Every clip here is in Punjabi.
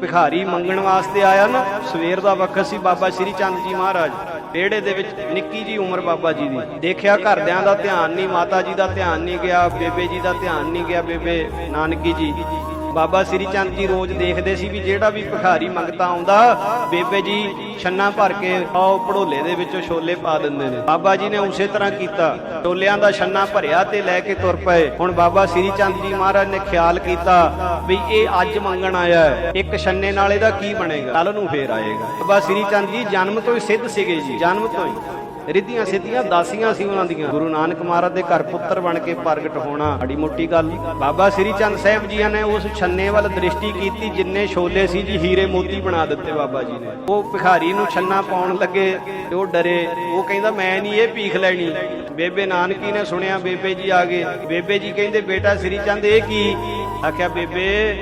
ਭਿਖਾਰੀ ਮੰਗਣ ਵਾਸਤੇ ਆਇਆ ਨਾ, ਸਵੇਰ ਦਾ ਵਕਤ ਸੀ ਬਾਬਾ ਸ੍ਰੀ ਚੰਦ ਜੀ ਮਹਾਰਾਜ। ਵਿਹੜੇ ਦੇ ਵਿੱਚ ਨਿੱਕੀ ਜੀ ਉਮਰ ਬਾਬਾ ਜੀ ਦੀ। ਦੇਖਿਆ ਘਰਦਿਆਂ ਦਾ ਧਿਆਨ ਨਹੀਂ, ਮਾਤਾ ਜੀ ਦਾ ਧਿਆਨ ਨਹੀਂ ਗਿਆ, ਬੇਬੇ ਜੀ ਦਾ ਧਿਆਨ ਨਹੀਂ ਗਿਆ, ਬੇਬੇ, ਨਾਨਕੀ ਜੀ। ਬਾਬਾ ਸ੍ਰੀ ਚੰਦ ਜੀ ਰੋਜ਼ ਦੇਖਦੇ ਸੀ ਵੀ ਜਿਹੜਾ ਵੀ ਭਿਖਾਰੀ ਮੰਗਤਾ ਆਉਂਦਾ, ਬੇਬੇ ਜੀ ਛੰਨਾ ਭਰ ਕੇ ਆਓ ਪੜੋਲੇ ਦੇ ਵਿੱਚੋਂ ਛੋਲੇ ਪਾ ਦਿੰਦੇ ਨੇ। ਬਾਬਾ ਜੀ ਨੇ ਉਸੇ ਤਰ੍ਹਾਂ ਕੀਤਾ। ਛੋਲਿਆਂ ਦਾ ਛੰਨਾ ਭਰਿਆ ਤੇ ਲੈ ਕੇ ਤੁਰ ਪਏ। ਹੁਣ ਬਾਬਾ ਸ੍ਰੀ ਚੰਦ ਜੀ ਮਹਾਰਾਜ ਨੇ ਖਿਆਲ ਕੀਤਾ ਵੀ ਇਹ ਅੱਜ ਮੰਗਣ ਆਇਆ ਹੈ। ਇੱਕ ਛੰਨੇ ਨਾਲ ਇਹਦਾ ਕੀ ਬਣੇਗਾ? ਕੱਲ ਨੂੰ ਫੇਰ ਆਏਗਾ। ਬਾਬਾ ਸ੍ਰੀ ਚੰਦ ਜੀ ਜਨਮ ਤੋਂ ਹੀ ਸਿੱਧ ਸੀਗੇ ਜੀ। ਜਨਮ ਤੋਂ ਹੀ। ਰਿੱਧੀਆਂ ਸਿੱਧੀਆਂ ਦਾਸੀਆਂ ਸੀ ਉਹਨਾਂ ਦੀਆਂ। ਗੁਰੂ ਨਾਨਕ ਮਹਾਰਾਜ ਦੇ ਘਰ ਪੁੱਤਰ ਬਣ ਕੇ ਪ੍ਰਗਟ ਹੋਣਾ ਬੜੀ ਮੋਟੀ ਗੱਲ। ਬਾਬਾ ਸ੍ਰੀ ਚੰਦ ਸਾਹਿਬ ਜੀਆਂ ਨੇ ਉਸ ਛੰਨੇ ਵੱਲ ਦ੍ਰਿਸ਼ਟੀ ਕੀਤੀ, ਜਿੰਨੇ ਛੋਲੇ ਸੀ ਜੀ, ਹੀਰੇ ਮੋਤੀ ਬਣਾ ਦਿੱਤੇ ਬਾਬਾ ਜੀ ਨੇ। ਉਹ ਭਿਖਾਰੀ ਨੂੰ ਛੰਨਾ ਪਾਉਣ ਲੱਗੇ ਤੇ ਉਹ ਡਰੇ। ਉਹ ਕਹਿੰਦਾ, ਮੈਂ ਨਹੀਂ ਇਹ ਭੀਖ ਲੈਣੀ। ਬੇਬੇ ਨਾਨਕੀ ਨੇ ਸੁਣਿਆ, ਬੇਬੇ ਜੀ ਆ ਗਏ। ਬੇਬੇ ਜੀ ਕਹਿੰਦੇ, ਬੇਟਾ ਸ੍ਰੀ ਚੰਦ, ਇਹ ਕੀ? ਆਖਿਆ, ਬੇਬੇ,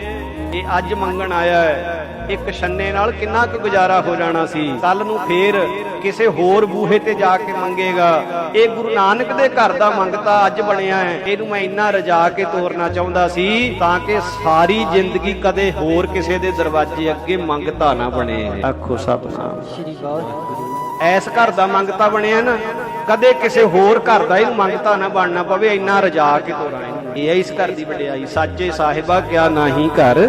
ਇਹ ਅੱਜ ਮੰਗਣ ਆਇਆ ਹੈ। ਇੱਕ ਛੰਨੇ ਨਾਲ ਕਿੰਨਾ ਕੁ ਗੁਜ਼ਾਰਾ ਹੋ ਜਾਣਾ ਸੀ? ਕੱਲ ਨੂੰ ਫੇਰ ਕਿਸੇ ਹੋਰ ਬੂਹੇ ਤੇ ਜਾ ਕੇ ਮੰਗੇਗਾ। ਇਹ ਗੁਰੂ ਨਾਨਕ ਦੇ ਘਰ ਦਾ ਮੰਗਤਾ ਅੱਜ ਬਣਿਆ ਹੈ। ਇਹਨੂੰ ਮੈਂ ਇੰਨਾ ਰਜਾ ਕੇ ਤੋਰਨਾ ਚਾਹੁੰਦਾ ਸੀ ਤਾਂ ਕਿ ਸਾਰੀ ਜ਼ਿੰਦਗੀ ਕਦੇ ਹੋਰ ਕਿਸੇ ਦੇ ਦਰਵਾਜ਼ੇ ਅੱਗੇ ਮੰਗਤਾ ਨਾ ਬਣੇ। ਆਖੋ ਸਤਨਾਮ ਸ਼੍ਰੀ ਵਾਹਿਗੁਰੂ। ਐਸ ਘਰ ਦਾ ਮੰਗਤਾ ਬਣਿਆ ਨਾ ਕਦੇ ਕਿਸੇ ਹੋਰ ਘਰ ਦਾ ਇਹਨੂੰ ਮੰਗਤਾ ਨਾ ਬਣਨਾ ਪਵੇ ਇੰਨਾ ਰਜਾ ਕੇ ਤੋਰਾਂ ਇਹ ਹੈ ਇਸ ਘਰ ਦੀ ਵਡਿਆਈ। ਸਾਚੇ ਸਾਹਿਬਾ ਕਿਆ ਨਾਹੀ ਘਰ?